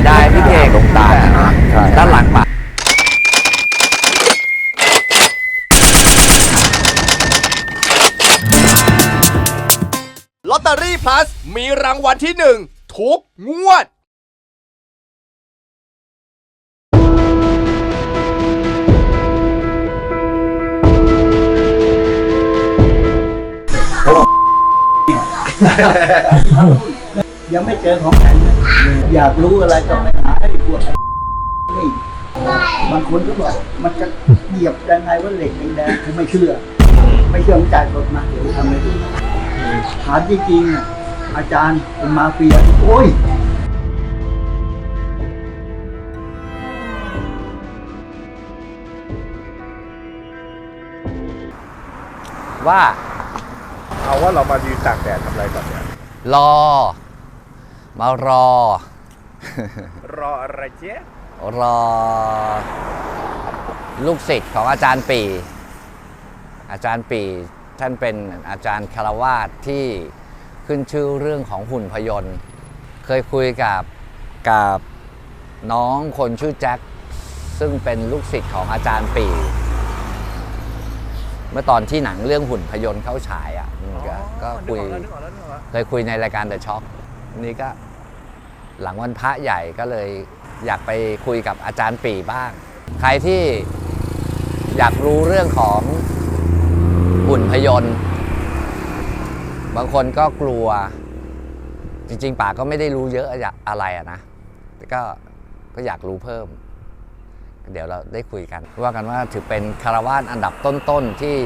สียดายพี่เก่งลงตาลนะใช่ด้านหลังป่ะลอตเตอรี่ plus มีรางวัลที่หนึ่งทุกงวด ยังไม่เจอของแข็งนะอยากรู้อะไรก็ไปหาไอ้พวกนี่บางคนก็บอกมันจะเหยียบยังไงว่าเหล็กแดงๆผมไม่เชื่อ ไม่เชื่อผมจ่ายสดมาเดี๋ยวทำเลยถามจริงๆอะอาจารย์เป็นมาเฟียโอ้ยว่า เอาว่าเรามายืนตากแดดทำอะไรก่อนเนี่ยรอ มารอ รออะไรเจ๊รอ ลูกศิษย์ของอาจารย์ปี อาจารย์ปีท่านเป็นอาจารย์คารวาสที่ขึ้นชื่อเรื่องของหุ่นพยนต์ เคยคุยกับกับน้องคนชื่อแจ็คซึ่งเป็นลูกศิษย์ของอาจารย์ปี เมื่อตอนที่หนังเรื่องหุ่นพยนต์เข้าฉายอะอืมก็ก็คุยเคยคุยในรายการ The Shock นี่ก็หลังวันพระใหญ่ก็เลยอยากไปคุยกับอาจารย์ปีบ้าง ใครที่อยากรู้เรื่องของหุ่นพยนต์บางคนก็กลัว จริงๆป่าก็ไม่ได้รู้เยอะอะไรอะนะแต่ก็ก็อยากรู้เพิ่ม เดี๋ยวเราได้คุยกัน ว่ากันว่าถือเป็นคาราวาสอันดับต้นๆที่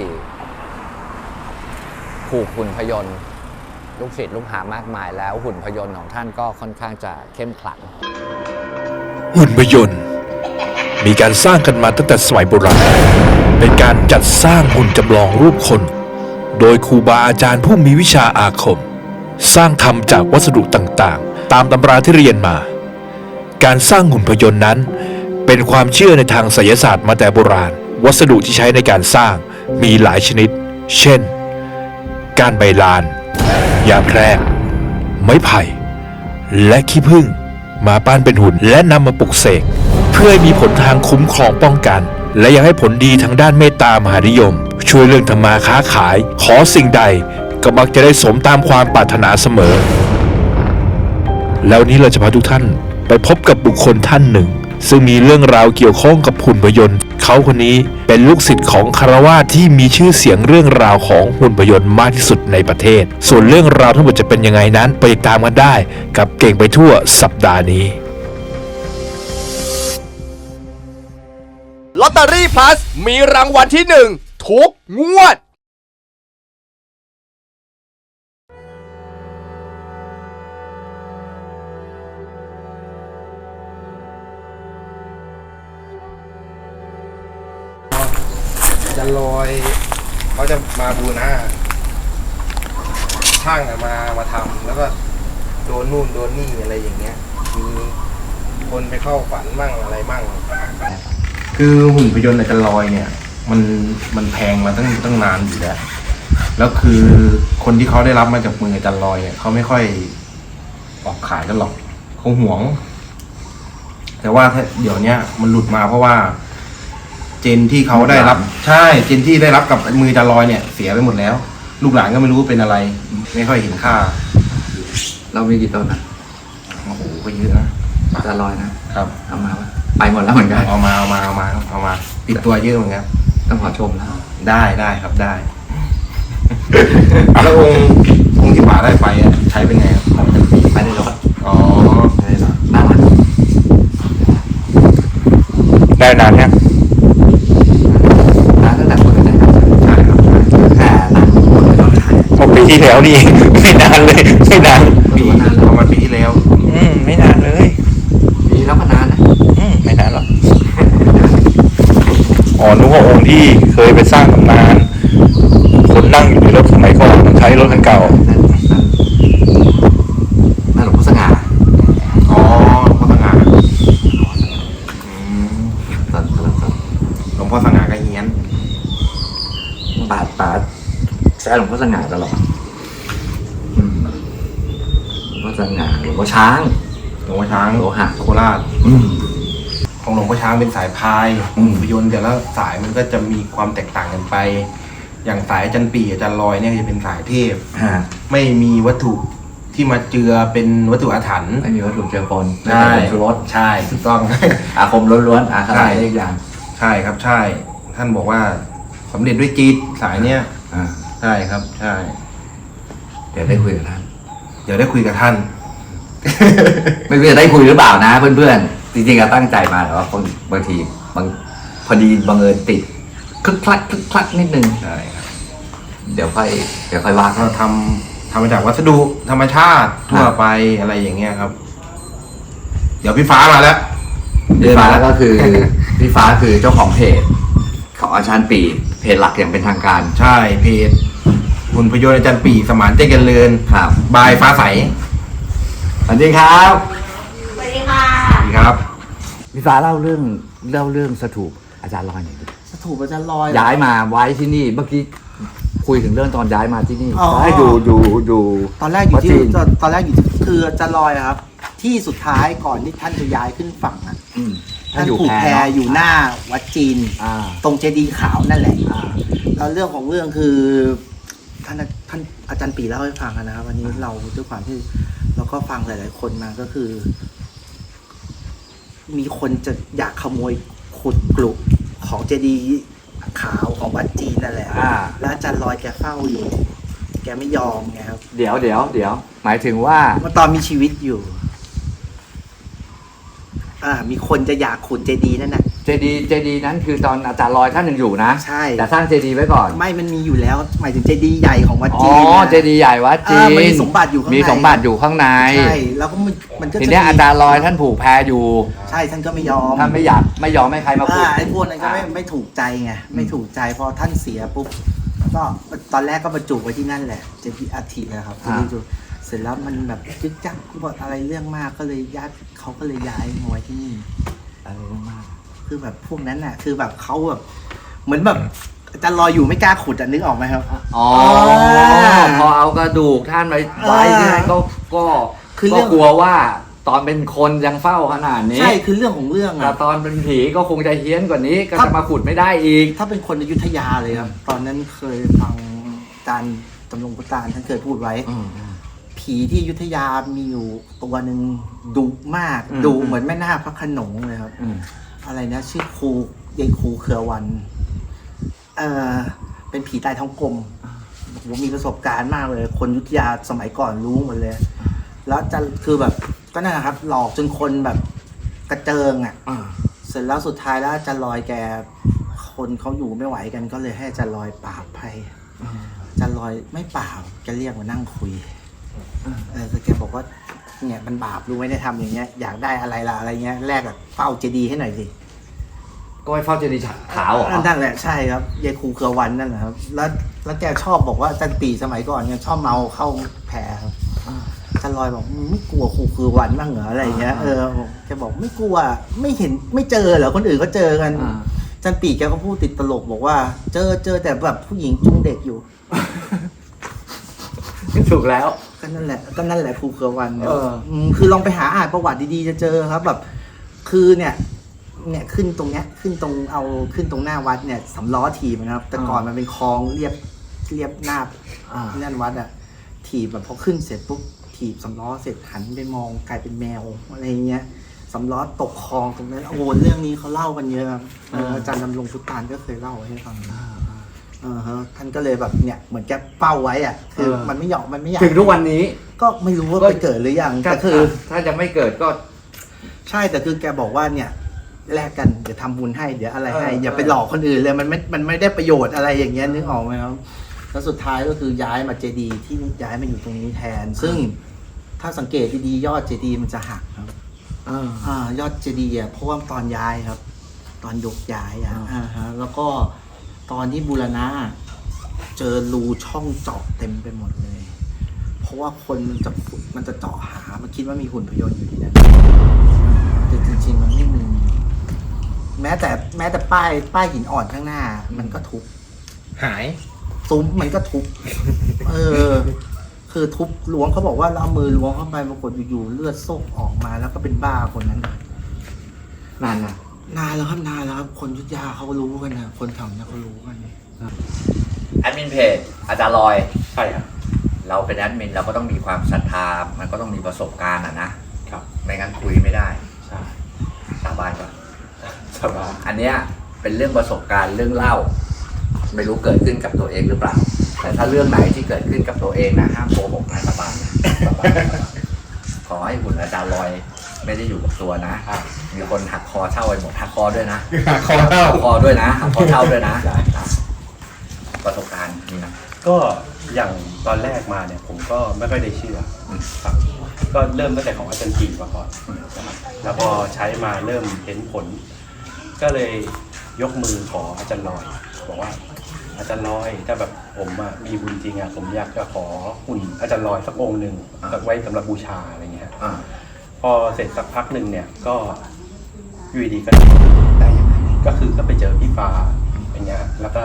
ผูกหุ่นพยนต์ ลูกศิษย์ลูกหามากมายแล้วหุ่นพยนต์ของท่านก็ค่อนข้างจะเข้มขลัง หุ่นพยนต์ มีการสร้างกันมาตั้งแต่สมัยโบราณ เป็นการจัดสร้างหุ่นจำลองรูปคน โดยครูบาอาจารย์ผู้มีวิชาอาคม สร้างทำจากวัสดุต่างๆ ตามตำราที่เรียนมา การสร้างหุ่นพยนต์นั้น เป็นความเชื่อในทางไสยศาสตร์มาแต่โบราณ วัสดุที่ใช้ในการสร้างมีหลายชนิด เช่น การใบลาน ยาแพรกไม้ไผ่ และขี้ผึ้งมาปั้นเป็นหุ่นและนำมาปลุกเสก เพื่อให้มีผลทางคุ้มครองป้องกัน และยังให้ผลดีทางด้านเมตตามหานิยม ช่วยเรื่องทำมาค้าขาย ขอสิ่งใดก็มักจะได้สมตามความปรารถนาเสมอ แล้วนนี้เราจะพาทุกท่านไปพบกับบุคคลท่านหนึ่ง ซึ่งมีเรื่องราวเกี่ยวข้องกับหุ่นพยนต์ เขาคนนี้เป็นลูกศิษย์ของคารวาสที่มีชื่อเสียงเรื่องราวของหุ่นพยนต์มากที่สุดในประเทศ ส่วนเรื่องราวทั้งหมดจะเป็นยังไงนั้นไปติดตามกันได้ กับเก่งไปทั่วสัปดาห์นี้ลอตเตอรี่พลัสมีรางวัลที่หนึ่งทุกงวด จะลอยเขาจะมาบูหน้าช่างอะมามาทำแล้วก็โดนนู่นโดนนี่อะไรอย่างเงี้ยมีคนไปเข้าฝันมั่งอะไรมั่ง คือหุ่นพยนต์อาจารย์ลอยเนี่ย มันมันแพงมาตั้งตั้งนานอยู่แล้วแล้วคือคนที่เขาได้รับมาจากมืออาจารย์ลอยเนี่ยเขาไม่ค่อยออกขายกันหรอกเขาหวง แต่ว่าถ้าเดี๋ยวเนี้ยมันหลุดมาเพราะว่า เจนที่เขาได้รับ ใช่เจนที่ได้รับกับมืออาจารย์ลอยเนี่ยเสียไปหมดแล้ว ลูกหลานก็ไม่รู้ว่าเป็นอะไร ไม่ค่อยเห็นค่า เรามีกี่ต้นนะโอ้โหก็เยอะนะจะลอยนะครับเอามาปะไปหมดแล้วเหมือนกันเอามาเอามาเอามาเอามาติดตัวเยอะเหมือนกันต้องขอชมนะได้ได้ครับได้ แล้วองค์องค์ที่ป่าได้ไปอะใช้เป็นไงครับของจำปีไปในรถอ๋อไปในรถน่ารักได้นานเนี่ย ร้านตั้งแต่คนแรกใช่ครับแค่ร้านคนในรถขาย พอปี ที่แล้วนี่ไม่นานเลยไม่นานปีประมาณปีที่แล้วอืมไม่นานเลยปีแล้วก็นานนะอืมไม่นานหรอกอ๋อนึกว่าองค์ที่เคยไปสร้างตำนานคนนั่งอยู่ในรถสมัยก่อนใช้รถคันเก่านั่นนั่นนั่นหลวงพ่อสง่าอ๋อหลวงพ่อสง่าอืมสดสดสดหลวงพ่อสง่าก็เฮียนปาดปาดใช้หลวงพ่อสง่าตลอดอืมหลวง พ่อสง่าหลวงพ่อช้างหลวงพ่อช้างโลหะโคราชอืม ของหลวงพ่อช้างเป็นสายพายอืมหุ่นพยนต์แต่ละสายมันก็จะมีความแตกต่างกันไป อย่างสายอาจันปีอาจารย์ลอยเนี่ยจะเป็นสายเทพ ฮะไม่มีวัตถุที่มาเจือเป็นวัตถุอาถรรพ์ไม่มีวัตถุเจือปนใช่ไม่มีผงชูรสใช่ถูกต้อง อาคมล้วนๆอาคาใช่รได้อีกอย่างใช่ครับใช่ ท่านบอกว่าสำเร็จด้วยจิตสายเนี้ยอ่าใช่ครับ ใช่ เดี๋ยวได้คุยกับท่าน เดี๋ยวได้คุยกับท่าน ไม่รู้จะได้คุยหรือเปล่านะ เพื่อนๆ จริงๆก็ตั้งใจมาแต่ว่าคนบางทีบางพอดีบังเอิญติดคลึกคลักคลึกคลักนิดนึงใช่ครับเดี๋ยวค่อยเดี๋ยวค่อยว่ากัเรานทำทำมาจากวัสดุธรรมชาติทั่วไปอะไรอย่างเงี้ยครับ เดี๋ยวพี่ฟ้ามาแล้วพี่ฟ้าก็คือ พี่ฟ้าคือเจ้าของเพจของอาจารย์ปีเพจหลักอย่างเป็นทางการใช่เพจหุ่นพยนต์อาจารย์ปีสมานเจริญเรือนครับบายฟ้าใส สวัสดีครับสวัสดีค่ะ สวัสดีครับพี่ฟ้าเล่าเรื่องเล่าเรื่องสถูปอาจารย์ลอยหน่อยดิถูกอาจารย์ลอย ย้ายมาไว้ที่นี่เมื่อกี้คุยถึงเรื่องตอนย้ายมาที่นี่อ๋อให้อยู่อยู่อยู่ตอนแรกอยู่ที่วัดจีนตอนตอนแรกอยู่ที่คืออาจารย์ลอยอะครับ ที่สุดท้ายก่อนที่ท่านจะย้ายขึ้นฝั่งอะอืมท่านอยู่ผูกแพแพเะอยู่หน้าวัดจีน อ่าตรงเจดีย์ขาวนั่นแหละ อ่า แล้วเรื่องของเรื่องคือ ท่านท่านอาจารย์ปีเล่าให้ฟังอะนะครับ วันนี้เราด้วยความที่เราก็ฟังหลาย ๆ คนมาก็คือ มีคนจะอยากขโมยขุดกลุของเจดีย์ขาวของวัดจีนนั่นแหละอ่า แล้วอาจารย์ลอยแกเฝ้าอยู่ แกไม่ยอมไงครับเดี๋ยวเดี๋ยวเดี๋ยวหมายถึงว่า เมื่อตอนมีชีวิตอยู่ อ่า มีคนจะอยากขุดเจดีย์นั่นน่ะ เจดีเจดีนั้นคือตอนอาจารย์ลอยท่านยังอยู่นะ ใช่ แต่สร้างเจดีไว้ก่อน ไม่มันมีอยู่แล้วหมายถึงเจดีย์ใหญ่ของวัดอ๋จีอนน่ะเจดีย์ใหญ่วัดจีเออมันมีสมบัติอยู่ข้างใน มีสมบัติอยู่ข้างใน ใช่แล้วก็มันมันก็ทีจะเนี้ยมีอาจารย์ลอยท่านผูกแพอยู่ ใช่ท่านก็ไม่ยอมท่านไม่อยากไม่ยอมให้ใครมาผูอ่าก ไอ้พวกนั้นก็ไม่ไม่ถูกใจไงไม่ถูกใจพอท่านเสียปุ๊บก็ตอนแรกก็บรรจุไว้ที่นั่นแหละเจดีย์อัฐินะครับที่บรรจุเสร็จแล้วมันแบบจึ๊กจักบอกอะไรเรื่องมากก็เลยย้ายเขาก็เลยย้ายมาไว้ที่นี่ อะไรมาก คือแบบพวกนั้นน่ะ คือแบบเขาแบบ เหมือนแบบอาจะรออยู่ไม่กล้าขุดอะนึกออกไหมครับ อ๋อ พอเอากระดูกท่านไปไว้ที่นั่นก็ก็คือเรื่ก็อง กลัวว่าตอนเป็นคนยังเฝ้าขนาดนี้ใช่คือเรื่องของเรื่องแต่อะ ตอนเป็นผีก็คงจะเฮี้ยนกว่านี้ ก็ครัจะบมาขุดไม่ได้อีก ถ้าเป็นคนอยุธยาเลยครับ ตอนนั้นเคยฟังอาจารย์จำลองพุตานท่านเคยพูดไว้ ผีที่อยุธยามีอยู่ตัวหนึ่งดุมากอืม ดุเหมือนแม่นาคพระโขนงเลยครับ อืม อะไรนะชื่อครูยายครูเครือวัน เออเป็นผีตายท้องกลมผมมีประสบการณ์มากเลย คนอยุธยาสมัยก่อนรู้หมดเลย แล้วจะคือแบบก็นั่นแหละครับ หลอกจนคนแบบกระเจิงอะอ่าเสร็จแล้วสุดท้ายแล้วอาจะลอยแก คนเขาอยู่ไม่ไหวกันก็เลยให้อาจะลอยปราบภัยอาจะลอยไม่เปล่าแกเรียกมานั่งคุย เออคือแกบอกว่า เนี่ยมันบาปรู้ไหมได้ทำอย่างเงี้ยอยากได้อะไรล่ะอะไรเงี้ยแลกกับเฝ้าเจดีย์ให้หน่อยสิก็ไปเฝ้าเจดีย์ขาวเหรอนั่นแหละใช่ครับยายครูเครือวันนั่นแหละครับแล้วแล้วแกชอบบอกว่าอาจันปีสมัยก่อนเนี่ยชอบเมาเข้าแพรครับอาจันลอยบอกมึงไม่กลัวครูเครือวันบ้างเหรออะไรเงี้ยเออแกบอกไม่กลัวไม่เห็นไม่เจอเหรอคนอื่นเขาเจอกันอ่าอาจันปีแกก็พูดติดตลกบอกว่า เจอเจอแต่แบบผู้หญิงจุงเด็กอยู่ ถูกแล้ว ก็นั่นแหละก็นั่นแหละภูเครือวันเนี่ยเออมคือลองไปหาอ่านประวัติดีๆจะเจอครับแบบ คือเนี่ย เนี่ยขึ้นตรงเนี้ยขึ้นตรงเอาขึ้นตรงหน้าวัดเนี่ยสำล้อถีบนะครับ แต่ก่อนมันเป็นคลองเรียบเรียบหน้าอ่าที่นั่นวัดอะถีบแบบพอขึ้นเสร็จปุ๊บถีบสำล้อเสร็จหันไปมองกลายเป็นแมวอะไรเงี้ยสำล้อตกคลองตรงนั้นโอ้โหเรื่องนี้เขาเล่ากันเยอะครับเอออาจารย์ดำรงพุตานก็เคยเล่าให้ฟังเออฮะท่านก็เลยแบบเนี่ยเหมือนแกเป้าไว้อะคือเออ มันไม่ยอมมันไม่อยากถึงทุกวันนี้ก็ไม่รู้ว่าก็ไปเกิดหรือยังก็แต่คืคืออ ถ้ายังไม่เกิดก็ ใช่แต่คือแกบอกว่าเนี่ยแลกกันเดี๋ยวทำบุญให้เดี๋ยวอะไรให้เอออย่าเออไปหลอกคนอื่นเลยมันไม่มันไม่ได้ประโยชน์อะไรอย่างเงี้ยนึกออกไหมครับแล้วสุดท้ายก็คือย้ายมาเจดีย์ที่ย้ายมาอยู่ตรงนี้แทน ซึ่งถ้าสังเกตดีๆยอดเจดีย์มันจะหักครับอ่าอ่ายอดเจดีย์อะเพราะว่าตอนย้ายครับ ตอนยกย้ายอะอ่าอ่าฮะแล้วก็ ตอนที่บูรณะเจอรูช่องเจาะเต็มไปหมดเลย เพราะว่าคนมันจะขุดมันจะเจาะหา มันคิดว่ามีหุ่นพยนต์อยู่ที่นั่นแต่จริงๆมันไม่มี แม้แต่แม้แต่ป้ายป้ายหินอ่อนข้างหน้า มันก็ทุบหาย ซุ้มมันก็ทุบ เออ คือทุบล้วงเขาบอกว่าเราเอามือล้วงเข้าไปปรากฏอยู่ๆเลือดโซกออกมาแล้วก็เป็นบ้าคนนั้นน่ะนานนะ นานแล้วครับนานแล้วครับ คนอยุทธยาเขารู้กันนะคนแถวเนี้ยเขารู้กันแอดมินเพจอาจารย์ลอย ใช่ครับ เราเป็นแอดมินเราก็ต้องมีความศรัทธา มันก็ต้องมีประสบการณ์อะนะครับ ไม่งั้นคุยไม่ได้ใช่สาบานก่อนสบายอันเนี้ยเป็นเรื่องประสบการณ์เรื่องเล่า ไม่รู้เกิดขึ้นกับตัวเองหรือเปล่า แต่ถ้าเรื่องไหนที่เกิดขึ้นกับตัวเองนะห้ามโกหกนะสาบานนะสาบานขอให้หุ่นอาจารย์ลอย ไม่ได้อยู่กับตัวนะ มีคนหักคอเช่าไปหมดหักคอด้วยนะคอเข้าหักคอด้วยนะหักคอเช่าด้วยนะประสบการณ์นี่นะก็อย่างตอนแรกมาเนี่ยผมก็ไม่ค่อยได้เชื่ออมครับก็เริ่มตั้งแต่ของอาจารย์จีมาก่อนนะครับแล้วพอใช้มาเริ่มเห็นผล ก็เลยยกมือขออาจารย์ลอย บอกว่า อาจารย์ลอยถ้าแบบผมอะมีบุญจริงอะผมอยากจะขอหุ่นอาจารย์ลอยสักองค์หนึ่งสักไว้สำหรับบูชาอะไรเงี้ยอ่าพอเสร็จสักพักหนึ่งเนี่ยก็ อยูดีๆก็ได้ยังไงก็คือก็ไปเจอพี่ฟ้าอย่างเงี้ยแล้วก็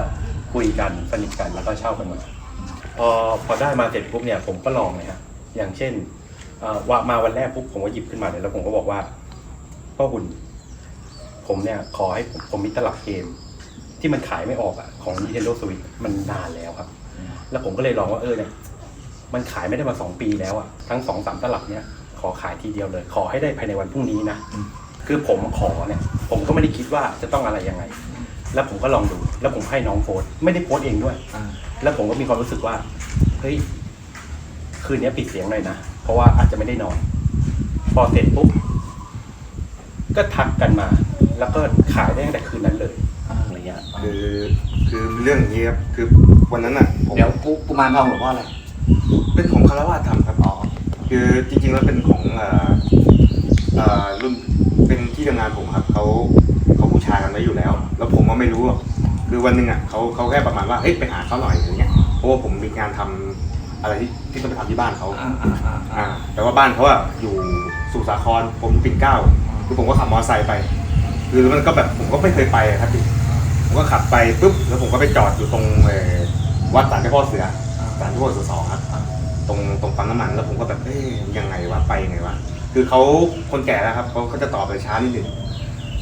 คุยกันสนิทกันแล้วก็เช่ากันมาพอพอได้มาเสร็จปุ๊บเนี่ยผมก็ลองเลยฮะอย่างเช่นเอ่อว่ามาวันแรกปุ๊บผมก็หยิบขึ้นมาเลยแล้วผมก็บอกว่าพ่อบุญผมเนี่ยขอให้ผมผมมีตลับเกม ที่มันขายไม่ออกอะของ Nintendo Switch มันนานแล้วครับ แล้วผมก็เลยลองว่าเออเนี่ยมันขายไม่ได้มาสองปีแล้วอะทั้งสองสามตลับเนี่ยขอขายทีเดียวเลย ขอให้ได้ภายในวันพรุ่งนี้นะ คือผมขอเนี่ย ผมก็ไม่ได้คิดว่าจะต้องอะไรยังไง แล้วผมก็ลองดู แล้วผมให้น้องโพสต์ไม่ได้โพสต์เองด้วยแล้วผมก็มีความรู้สึกว่า เฮ้ย คืนนี้ปิดเสียงหน่อยนะ เพราะว่าอาจจะไม่ได้นอน พอเสร็จปุ๊บ ก็ทักกันมา แล้วก็ขายได้ตั้งแต่คืนนั้นเลยอะไรเงี้ย คือคือเรื่องอย่างนี้ครับคือวันนั้นอะผมเดี๋ยวกุกุมารทองหลวงพ่ออะไรเป็นของคารวะธรรมครับ อ๋อคือจริงๆแล้วเป็นของเอ่อเอ่อรุ่นเป็น ที่ทำงานผมครับเขาเขาบูชากันไว้อยู่แล้ว แล้วผมว่าไม่รู้หรอกคือวันหนึ่งอะเขาเขาแค่ประมาณว่าเอ้ยไปหาเขาหน่อยอย่างเงี้ยเพราะว่าผมมีงานทำอะไรที่ที่ต้องไปทำที่บ้านเขาอ่าอ่าอ่าอ่าแต่ว่าบ้านเขาอะอยู่สมุทรสาครผมอยู่ปิ่นเกล้าคือผมก็ขับมอเตอร์ไซค์ไป คือมันก็แบบผมก็ไม่เคยไปอะครับพี่ผมก็ขับไปปุ๊บแล้วผมก็ไปจอดอยู่ตรงเอ่อวัดสารเจ้าพ่อเสือ สารเจ้าพ่อเสือสองครับ ตรงตรงปั๊มน้ำมันแล้วผมก็แบบเอ๊ยยังไงวะไปยังไงวะ คือเขาคนแก่แล้วครับเขาเขาจะตอบไปช้านิดหนึ่ง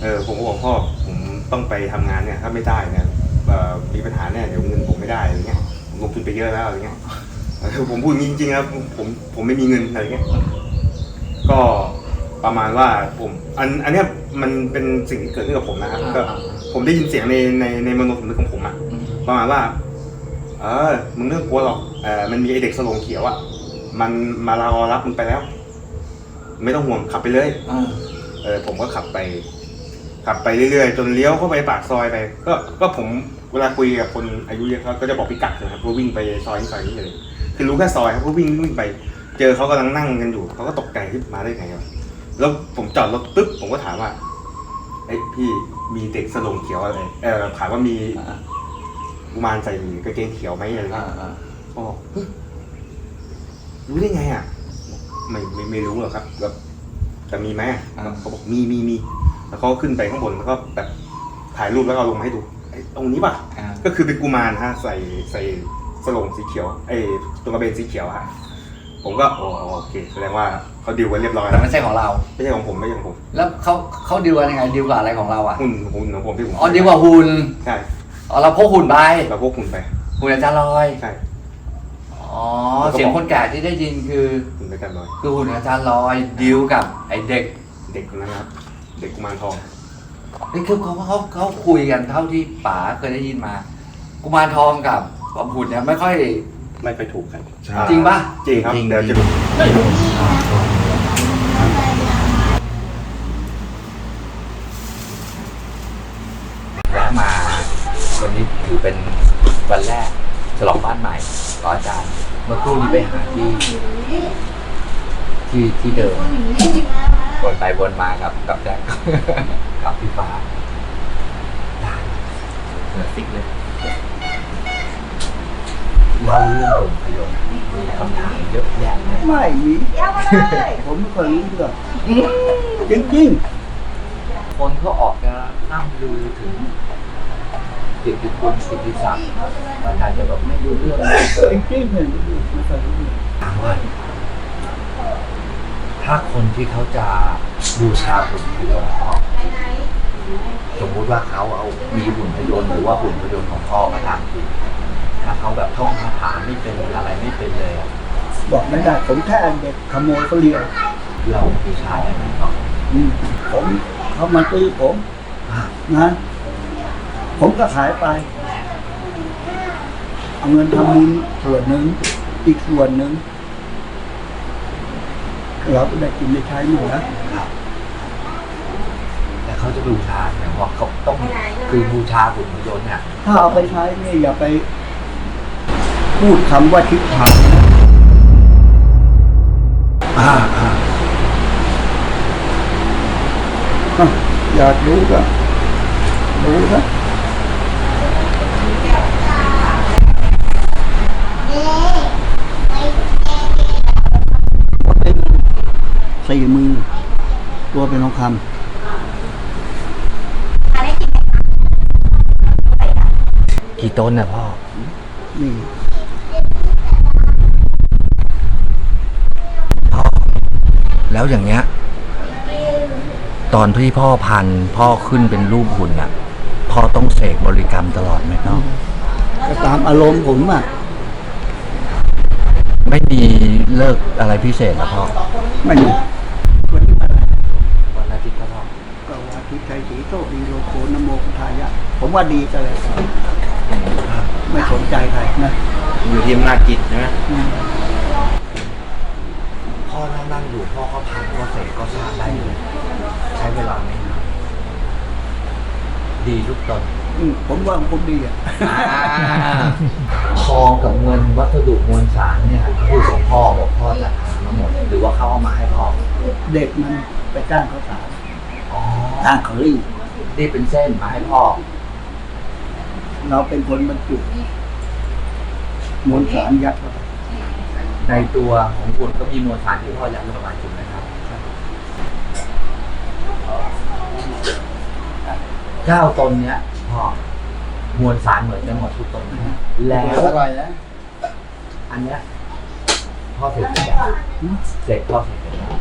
เออผมก็บอกพ่อผมต้องไปทำงานเนี่ยถ้าไม่ได้เนี่ยเอ่อมีปัญหาแน่เดี๋ยวเงินผมไม่ได้อะไรเงี้ยผมลงทุนไปเยอะแล้วอะไรเงี้ยเออผมพูดจริงๆครับผมผมผมไม่มีเงินอะไรเงี้ยก็ประมาณว่าผมอันอันเนี้ยมันเป็นสิ่งที่เกิดขึ้นกับผมนะครับก็ผมได้ยินเสียงในในในมโนสำนึกของผมอะประมาณว่า เออมึงเรื่องกลัวหรอกเออมันมีไอเด็กสโลงเขียวอะมันมารอรับมึงไปแล้ว ไม่ต้องห่วงขับไปเลยอ่าเออผมก็ขับไป ขับไปเรื่อยๆ จนเลี้ยวเข้าไปปากซอยไป ก็ก็ผมเวลาคุยกับคนอายุเยอะเขาก็จะบอกพิกัดนะครับว่าวิ่งไปซอยนี้ซอยนี้เลย คือรู้แค่ซอยครับก็วิ่งวิ่งไป เจอเขากำลังนั่งกันอยู่เขาก็ตกใจที่มาได้ไงวะแล้วผมจอดรถปึ๊บผมก็ถามว่าเอ้ยพี่มีเด็กสลงเขียวอะไรเออถามว่ามีกุมารใส่กางเกงเขียวไหมอะไรอ่าเงี้ยอ่าเขาบอกเฮ้ยรู้ได้ไงอะ ไม่ไม่ไม่รู้หรอกครับแบบแต่มีไหมอะเขาบอกมีมีมีแล้วเขาก็ขึ้นไปข้างบนแล้วก็แบบถ่ายรูปแล้วก็เอาลงมาให้ดูไอ้ตรงนี้ป่ะ อ่าก็คือเป็นกุมารฮะใส่ใส่สโลงสีเขียวไอ้ตัวกระเบนสีเขียวฮะผมก็โอโอเค แสดงว่าเขาดิวกันเรียบร้อยแต่แล้วไม่ใช่ของเรา ไม่ใช่ของผมไม่ใช่ของผมแล้วเขาเขาดีลกันยังไงดีลกับอะไรของเราอะหุ่นหุ่นของผมที่ผมอ๋อดีลกับหุ่นใช่อ๋อเราพกหุ่นไปเราพวกหุ่นไปหุ่นอาจารย์ลอยใช่อ๋อเสียงคนแก่ที่ได้ยินคือหุ่ นด้วยกันเลยคือหุ่นอาจารย์ลอยดีลกับไอเด็ก เด็กคนนั้นนะครับ เด็กกุมารทองนี่คือเขาเขาเขาคุยกันเท่าที่ป๋าเคยได้ยินมา กุมารทองกับหุ่นเนี่ยไม่ค่อยไม่ค่อยถูกกันจริงปะจริงครับจริงเดี๋ยวจะแวะมาวันนี้ถือเป็นวันแรกฉลองบ้านใหม่ต่ออาจารย์เมื่อครู่นี้ไปหาที่ ที่ที่เดิมวนไปวนมากับกับแจ็คกับพี่ฟ้าได้เหนือติ๊กเลยเล่าเรื่องหุ่นพยนต์มีคำถามเยอะแยะเลยไม่มีผมไม่เคยรู้เรื่องจริงคนเขาออกจะนั่งดูถึงเกียรติคุณสิทธิศักดิ์อาจารย์จะแบบไม่รู้เรื่องๆจริงๆเลยไม่เคยรู้เรื่อง ถ้าคนที่เขาจะบูชาหุ่นพยนต์พ่อสมมุติว่าเขาเอามีหุ่นพยนต์หรือว่าหุ่นพยนต์ของพ่อก็ตามทีถ้าเขาแบบท่องคาถาไม่เป็นอะไรไม่เป็นเลยอะบอกไม่ได้ผมแค่เด็กขโมยเขาเรียนเราบูชาได้ไหมพ่ออืมผมเขามาซื้อผมอะนะผมก็ขายไป เอาเงินทำบุญส่วนหนึ่งอีกส่วนหนึ่งเราก็ได้กินได้ใช้หมดแล้วแต่เขาจะบูชาเนี่ยว่าเขาต้องคือบูชาหุ่นพยนต์เนี่ยถ้าเอาไปใช้เนี่ยอย่าไป พูดคำว่าทิศทางอ่าอ่าอะอยากรู้ก็รู้นะ สี่มือ ตัวเป็นทองคกี่ต้นนะพ่อำนี่แล้วอย่างเงี้ย ตอนที่พ่อพันพ่อขึ้นเป็นรูปหุ่นอะ พ่อต้องเสกบริกรรมตลอดไหมพ่อก็ตามอารมณ์ผมอะ ไม่มีเลิกอะไรพิเศษเหรอพ่อไม่มีวันนี้อะไร วันอาทิตย์ครับพ่อ ก็วันที่ชัยศรีโชคดีโลโกนโมพุทธายะ ผมว่าดีก็เลยไม่สนใจใครนะอยู่ที่อำนาจจิตใช่ไหมอืมพ่อนั่งนั่งอยู่พ่อก็พันก็เสกก็สร้างได้เลยใช้เวลาไม่นานดีทุกตนอืมผมว่าผมดีอะทองกับเงินวัสดุมวลสารเนี่ยคือของพ่อบอกพ่อจัดหามาหมด หรือว่าเขาเอามาให้พ่อ เด็กมันไปจ้างเขาสาวอ๋อจ้างเขารีดนี่เป็นเส้นมาให้พ่อ เราเป็นคนบรรจุมวลสารยัดเข้าไปในตัวของคุณก็มีมวลสารที่พ่ออยากลงไปถูกไหมครับเก้าตนเนี้ยพ่อมวลสารเหมือนกันหมดทุกตนนะแล้ว อร่อยนะอันเนี้ยพ่อเสร็จเสร็จแล้วเสร็จพ่อเสร็จเสร็จแล้ว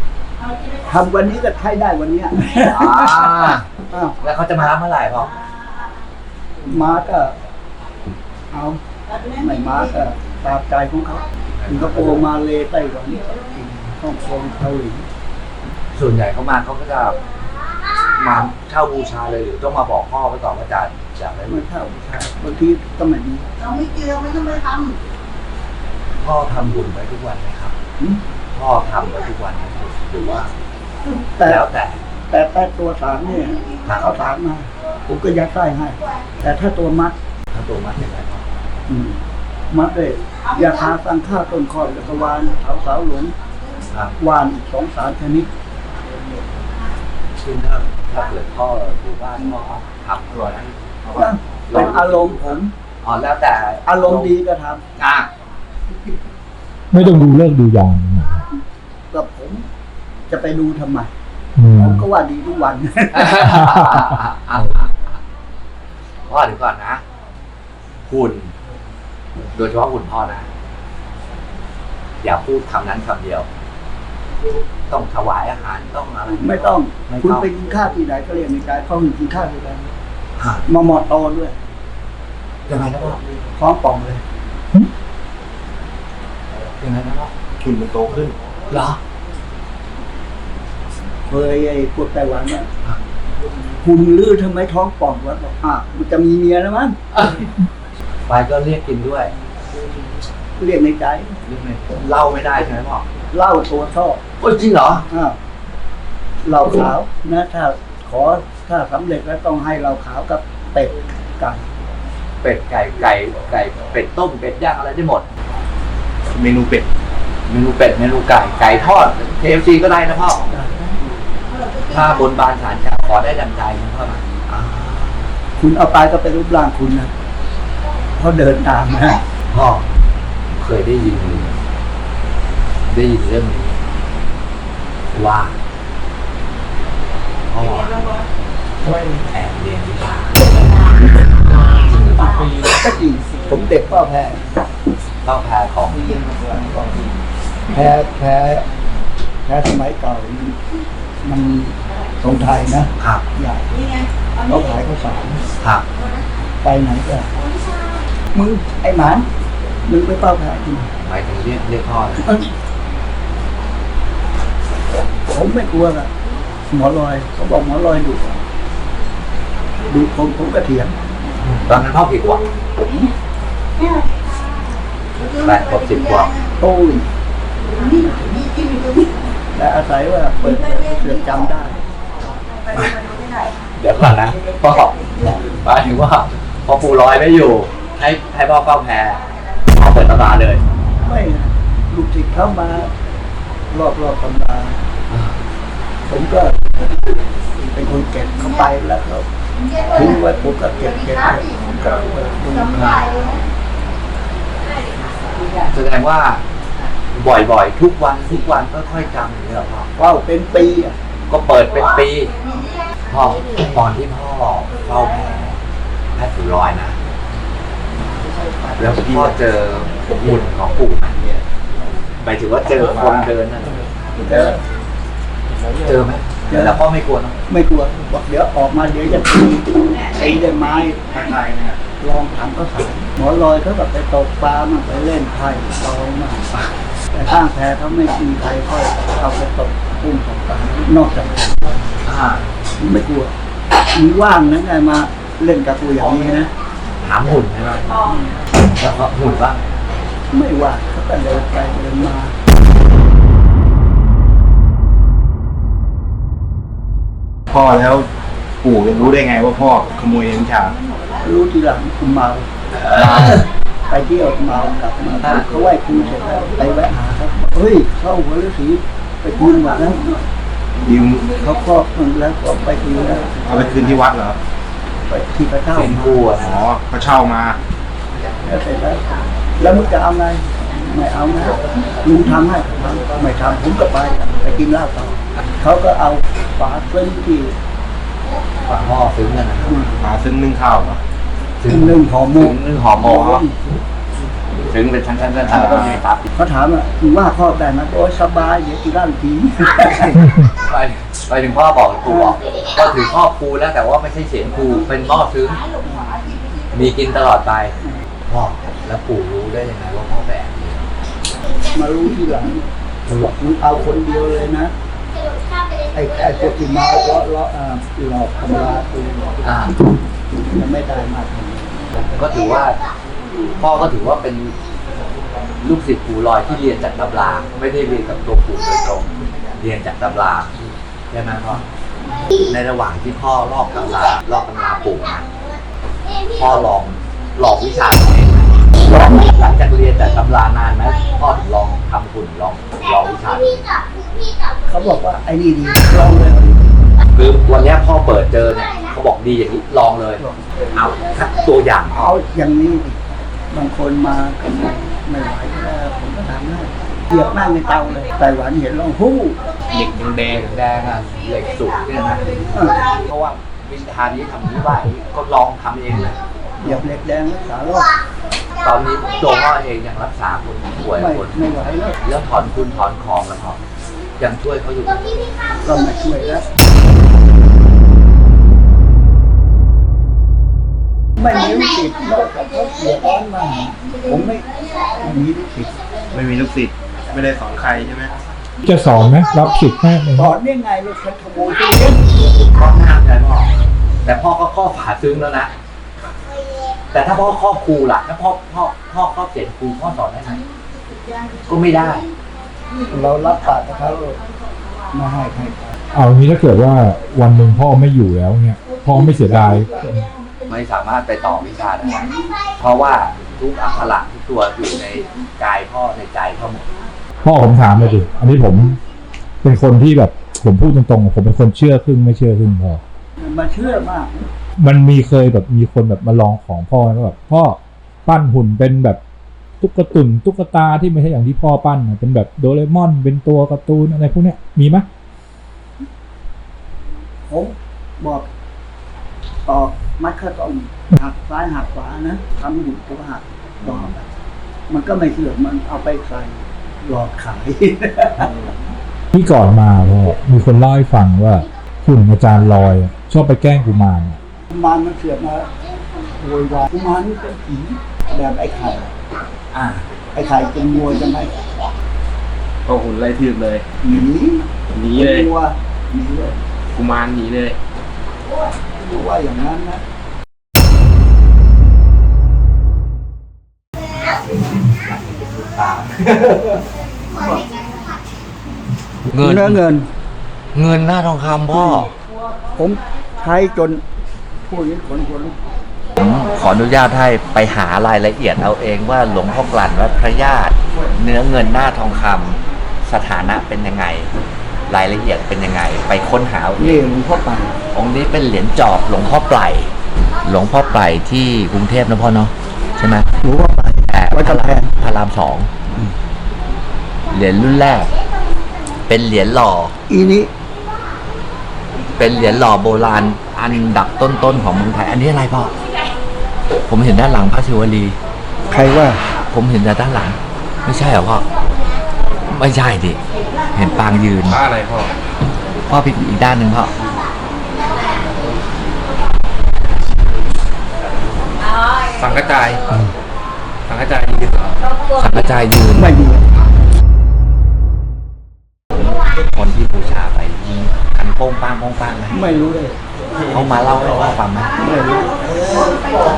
ทำวันนี้ก็ใช้ได้วันเนี้ยอ่าอ้าวแล้วเขาจะมารับเมื่อไหร่พ่อ มาก็เอาไม่มาก็ตามใจของเขาสิงคโปร์มาเลไต้หวันฮ่องกงเกาหลีส่วนใหญ่เขามาเขาก็จะมาเช่าบูชาเลยหรือต้องมาบอกพ่อไว้ก่อนว่าจะจะได้ไม่เท่าบางทีก็ไม่มีพ่อทำบุญไว้ทุกวันไหมครับหืมพ่อทำไว้ทุกวันไหมหรือว่า แต่แล้วแต่ แต่แต่ตัวสารเนี่ยถ้าเขาถามมาผมก็ยัดไส้ให้ แต่ถ้าตัวมัดถ้าตัวมัดยังไงพ่ออืมมัดเลยยาคาสังฆาต้นคอยจักรวาลเสาเสาหลงครับวานอีกสองสามชนิดซึ่งถ้าถ้าเกิดพ่ออยู่บ้านพ่อทำอร่อยนะเพราะว่าเป็นอารมณ์ผมอ๋อแล้วแต่อารมณ์ดีก็ทอะไม่ต้องดูเลิกษ์ดูยามำกับผมจะไปดูทำไมอืม ผมก็ว่าดีทุกวัน พ่อเดี๋ยวก่อนนะหุ่นโดยเฉพาะหุ่นพ่อนะ อย่าพูดคำนั้นคำเดียว ต้องถวายอาหารต้องอะไรไม่ต้อง ไม่คุณต้องไปกินข้าวที่ไหนก็เรียกในใจเขาหึงกินข้าวที่ไหนฮะมาหมอโตด้วยยังไงนะพ่อพร้อมป่องเลยยังไงนะพ่อหุ่นมันโตขึ้นเหรอ เคยไอ้พวกไต้หวันเนี่ยหุ่นลื้อทำไมท้องป่องวะบอกอะมันจะมีเมียแล้วมั้งไปก็เรียกกินด้วย เรียกในใจเรียกไม่เล่าไม่ได้ใช่ไหมพ่อเหล้าตัวชอบโอ้ยจริงเหรออ้าวเหล้าขาวนะถ้าขอถ้าสำเร็จแล้วต้องให้เหล้าขาวกับเป็ดไก่เป็ดไก่ไก่ไก่เป็ดต้มเป็ดย่างอะไรได้หมด เมนูเป็ดเมนูเป็ดเมนูไก่ไก่ทอด KFC ก็ได้นะพ่อ ถ้าบนบานสารจะขอได้ดังใจนะพ่อนะอ่าคุณเอาไปก็เป็นรูปร่างคุณนะเพราะเดินตามนะพ่อเคยได้ยิน ได้ยินเรื่องนี้ว่าพ่อแอบเรียนวิชาจริงหรือเปล่าก็จริงผมเด็กเป้าแพ้เล่าแพรของแพ้แพ้แพ้สมัยเก่ามัน มันทรงไทยนะครับใหญ่เขาขายข้าวสารครับไปไหนก็มึงไอ้หมานมึงไปเป้าแพ้ที่ไหนหมายถึงเรียกเรียกพ่อเลยเอ้ยผมไม่กลัวละหมอลอยเขาบอกหมอลอยดุดุผมผมก็เถียงตอนนั้นพ่อกี่ขวบแปดขวบสิบขวบโอ้ยแต่อาศัยว่าเปิดเสือกจำได้เดี๋ยวก่อนนะพ่อหมายถึงว่าพอปู่ลอยไม่อยู่ ให้ให้พ่อเฝ้าแพรพ่อเปิดตำราเลย ไม่นะลูกศิษย์เข้ามารอบรอบๆตำราผมก็เป็นคนเก็บเข้าไปแล้วก็ทิ้งไว้ผมก็เก็บเก็บเก็บผมก็เปิดดูแสดงว่าบ่อยๆ ทุกวันทุกวันค่อยๆจำอย่างนี้เหรอพ่อเฝ้าเป็นปีอะก็เปิดเป็นปี พ่อตอนที่พ่อเฝ้าแพรแพทย์ปู่ลอยนะ แล้วพ่อเจอหุ่นของปู่ไหมเนี่ยหมายถึงว่าเจอคนเดินนะเจอเจอไหมเจอแล้วพ่อไม่กลัวเนอะไม่กลัวบอกเดี๋ยวออกมาเดี๋ยวจะตีตีด้วยไม้ตะไคร้เนี่ยลองทำก็สายหมอลอยเขาแบบไปตกปลามั่งไปเล่นไพ่ลองมั่งแต่ข้างแพเขาไม่มีใครค่อยเอาไปตกกุ้งตกปลานอกจากอ่า ไม่กลัวมีว่างนะไงมาเล่นกับตัวอย่างนี้นะถามหุ่นใช่ไหมแล้วก็หุ่นบ้างไม่ว่างเขาก็เดินไปเดินมาพ่อแล้วปู่จะรู้ได้ไงว่าพ่อขโมยน้ำชารู้ทีหลังคุณเมาไปเที่ยวเมากลับมาเขาไหว้ครูเสร็จแล้วไปแวะหาเขาบอกเฮ้ยเข้าหัวฤาษีไปคืนหมดแล้ว ยืมเขาครอบมันแล้วก็ไปคืนแล้วเอาไปคืนที่วัดเหรอไปที่พระเจ้าเป็นคู่อะอ๋อเขาเช่ามาแล้วเสร็จแล้วแล้วมึงจะเอาไงไม่เอานะลุงทำให้ทำไม่ทำผมก็ไปไปกินเหล้าต่อเขาก็เอาฝาเส้นที่ฝากพ่อซึ้งกันนะครับหาซึ่งนึ่งข้าวเหรอซึ้งหนึ่งห่อหมซึ้กงนึ่งหอมโม ซึ้งเป็นชั้นๆๆๆแล้วก็มีตับเขาถามว่ามึงว่าพ่อได้ไหมโอ้ยสบายเดี๋ยวกินเหล้าทีไปไปถึงพ่อบอกครูบอกก็ถือครอบครูแล้วแต่ว่าไม่ใช่เสียงครูเป็นหม้อซึ้งมีกินตลอดไปพ่อแล้วปู่รู้ได้ยังไงว่าพ่อแบกมารู้ทีหลังบอกมึงเอาคนเดียวเลยนะไอ้ไอ้พวกที่มาเลาะเลาะอ่าหลอกทำลายตัวอ่ามันไม่ได้มาทำก็ถือว่า พ่อก็ถือว่าเป็นลูกศิษย์ปู่ลอยที่เรียนจากตำราไม่ได้เรียนกับตัวปู่โดยตรงเรียนจากตำราใช่ไหมพ่อในระหว่างที่พ่อลอกตำราลอกตำราปู่นะพ่อลองหลอกวิชาตัวเองไหมหลังจากเรียนจากตำรานานไหมพ่อถึงลองทำหุ่นลองลองวิชาตัวเองเขาบอกว่าไอ้นี่ดีลองเลยคือวันเนี้ยพ่อเปิดเจอเนี่ยเขาบอกดีอย่างนี้ลองเลยเอาสักตัวอย่างพ่อเอาอย่างนี้ดิ บางคนมาก็ไม่ไม่ไหวก็ได้ผมก็ทำให้เหยียบหน้าในเตาเลยไต้หวันเห็นร้องฮู้เหล็กแดงแดงอะเหล็กสุกเนี่ยนะเออเพราะว่าวิชานี้ทำนี้ว่าก็ลองทำเองเลยเหยียบเหล็กแดงรักษาโรคตอนนี้ตัวพ่อเองยังรักษาคนป่วยไม่คนไม่ไหวแล้วแล้วถอนคุณถอนของแล้วพอยังช่วยเขาอยู่ก็ไม่ช่วยแล้ว ไม่มีลูกศิษย์นอกจากเขาเสียร้อนมาผมไม่ไม่มีลูกศิษย์ไม่มีลูกศิษย์ไม่ได้สอนใครใช่ไหมจะสอนไหมรับสิทธิ์ไหมสอนได้ไงลูกศิษย์ขโมยที่เล่นพ่อห้ามใช่พ่อแต่พ่อก็ข้อฝาซึ้งแล้วนะแต่ถ้าพ่อครอบครูล่ะถ้าพ่อพ่อพ่อครอบเสียนครูพ่อสอนได้ไหมก็ไม่ได้ เรารับปากกับเขาไม่ให้ใครไปเอาอย่างนี้ถ้าเกิดว่าวันหนึ่งพ่อไม่อยู่แล้วเนี่ย พ่อไม่เสียดาย ไม่สามารถไปต่อวิชาได้เพราะว่าทุกอักขระทุกตัวอยู่ในกายพ่อในใจพ่อหมดพ่อผมถามเลยดิอันนี้ผมเป็นคนที่แบบผมพูดตรงๆผมเป็นคนเชื่อครึ่งไม่เชื่อครึ่งพอมาเชื่อมาก มันมีเคยแบบมีคนแบบมาลองของพ่อแล้วแบบพ่อปั้นหุ่นเป็นแบบตุ๊กตุ่นตุ๊กตาที่ไม่ใช่อย่างที่พ่อปั้นนะเป็นแบบโดเรมอน เป็นตัวการ์ตูนอะไรพวกเนี้ยมีไหมผมบอก ออกมัดข้าวต้มหักซ้ายหักขวานะทำหุ่นตัวหักต่อไปมันก็ไม่เชื่อมันเอาไปใส่หลอดขายที่ก่อนมาพ่อมีคนเล่าให้ฟังว่าหุ่นอาจารย์ลอยอะชอบไปแกล้งกุมารอะกุมารมันเสือกมาโวยวายกุมารนี่เป็นผีแบบไอ้ไข่อ่าไอ้ไข่เป็นมวยจะไหมก็หุ่นไล่ทืบเลยหนีหนีเลยกลัวหนีเลยกุมารหนีเลย รู้ว่าอย่างนั้นนะเงินเนื้อเงิน เงินหน้าทองคำพ่อ ผมใช้จนพูดนี้คนคนลุก ผมขออนุญาตให้ไปหารายละเอียดเอาเองว่าหลวงพ่อกลั่นวัดพระญาติ เนื้อเงินหน้าทองคำสถานะเป็นยังไง รายละเอียดเป็นยังไง ไปค้นหาเอาเอนี่งหลวงพ่อปานองค์นี้เป็นเหรียญจอบหลวงพ่อไพรหลวงพ่อไพรที่กรุงเทพนะพ่อเนาะใช่ไหมหลวงพ่อปานแต่วัดกำแพงพระรามสองเหรียญรุ่นแรก เป็นเหรียญหล่อ อีนี้เป็นเหรียญหล่อโบราณ อันดับต้นๆของเมืองไทย อันนี้อะไรพ่อ ผมเห็นด้านหลังพระศิวลี ใครว่าผมเห็นแต่ด้านหลัง ไม่ใช่เหรอพ่อ ไม่ใช่ดิ เห็นปางยืน ป้าอะไรพ่อ พ่อผิดอีกด้านหนึ่งพ่อสังกระจาย สังกระจายยืนเหรอสังกระจายยืน ไม่มีคนที่บูชาไปยิงกันโป้งป้างโป้งป้างไหมไม่รู้เลยเขามาเล่าให้พ่อฟังไหมไม่รู้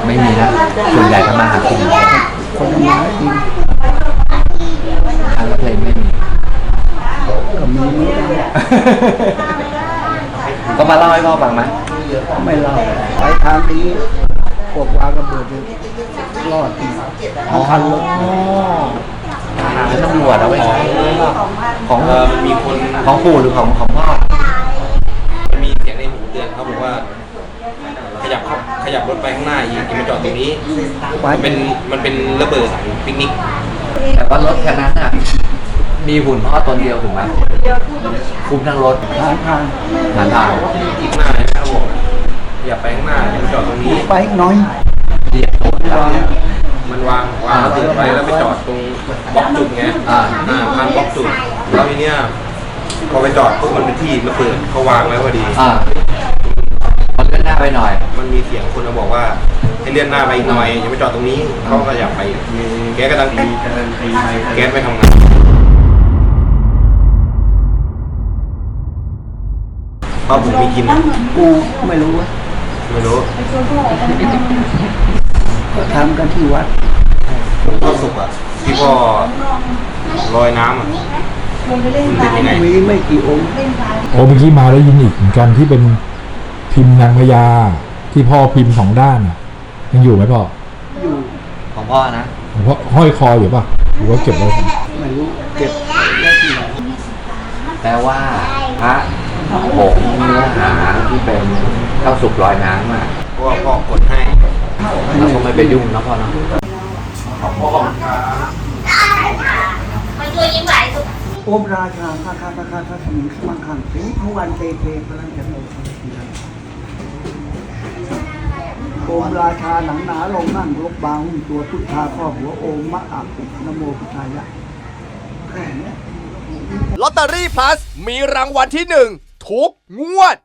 ไม่มีนะส่วนใหญ่ทำมาหากินคนทำมาหากิน ก็มีเหมือนกันก็มาเล่าให้พ่อฟังไหมไม่เล่าไปทางนี้พวกวากระเบิดเลยรอดอีกทั้งคันรถทหารตำรวจเอาไว้ใช้ของเออมันมีคนของปู่หรือของของพ่อมันมีเสียงในหูเตือนเขาบอกว่า ขยับครับขยับรถไปข้างหน้าอีกอย่ามาจอดตรงนี้ไปมันเป็นมันเป็นระเบิดปิกนิกแต่ว่ารถคันนั้นน่ะ มีหุ่นพ่อตนเดียวถูกไหมคุมทั้งรถทางทางหานทางข้างหน้าเลยนะครับผมขยับไปข้างหน้าอย่ามาจอดตรงนี้ไปอีกน้อยเดียวมันวางวางระเบิดไว้แล้วไปจอดตรงบล็อกจุดไงอ่าอ่าพันบล็อกจุดแล้วทีเนี้ยพอไปจอดปุ๊บมันเป็นที่ระเบิดเขาวางไว้พอดีอ่ามันเลื่อนหน้าไปหน่อย มันมีเสียงคนมาบอกว่าให้เลื่อนหน้าไปอีกหน่อยอย่าไปจอดตรงนี้เขาก็อยากไปแกก็ดังตีแก๊สไปทำงาน เพราะผมมีกินกูไม่รู้ว่าไม่รู้ก็ทำกันที่วัดข้าวสุกอะที่พ่อลอยน้ำอะมันเป็นยังไงมีไม่กี่องค์โอ้เมื่อกี้มาได้ยินอีกเหมือนกันที่เป็นพิมพ์นางพญาที่พ่อพิมพ์สองด้านอะ ยังอยู่ไหมพ่ออยู่ของพ่อนะหลวงพ่อห้อยคออยู่ป่ะหรือว่าเก็บไว้ก่อนไม่รู้เก็บไว้ที่ไหนแปลว่าพระ ผงเนื้อหาที่เป็นข้าวสุกลอยน้ำอะเพราะว่าพ่อกดให้เราก็ไม่ไปยุ่งนะพ่อเนาะโอมราชาคาคาคาคาคาสมิงสมังคังสีพวันเตเตพลังจันโนโอมราชาหนังหนาลงนั่งลบบางหุ้มตัวพุทธาครอบหัวโอมมะอักปินโมพุทธายะแค่เนี้ยลอตเตอรี่พลัสมีรางวัลที่หนึ่ง ทุกงวด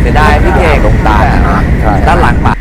เสียดายพี่เอกลงตาด้านหลังป่ะ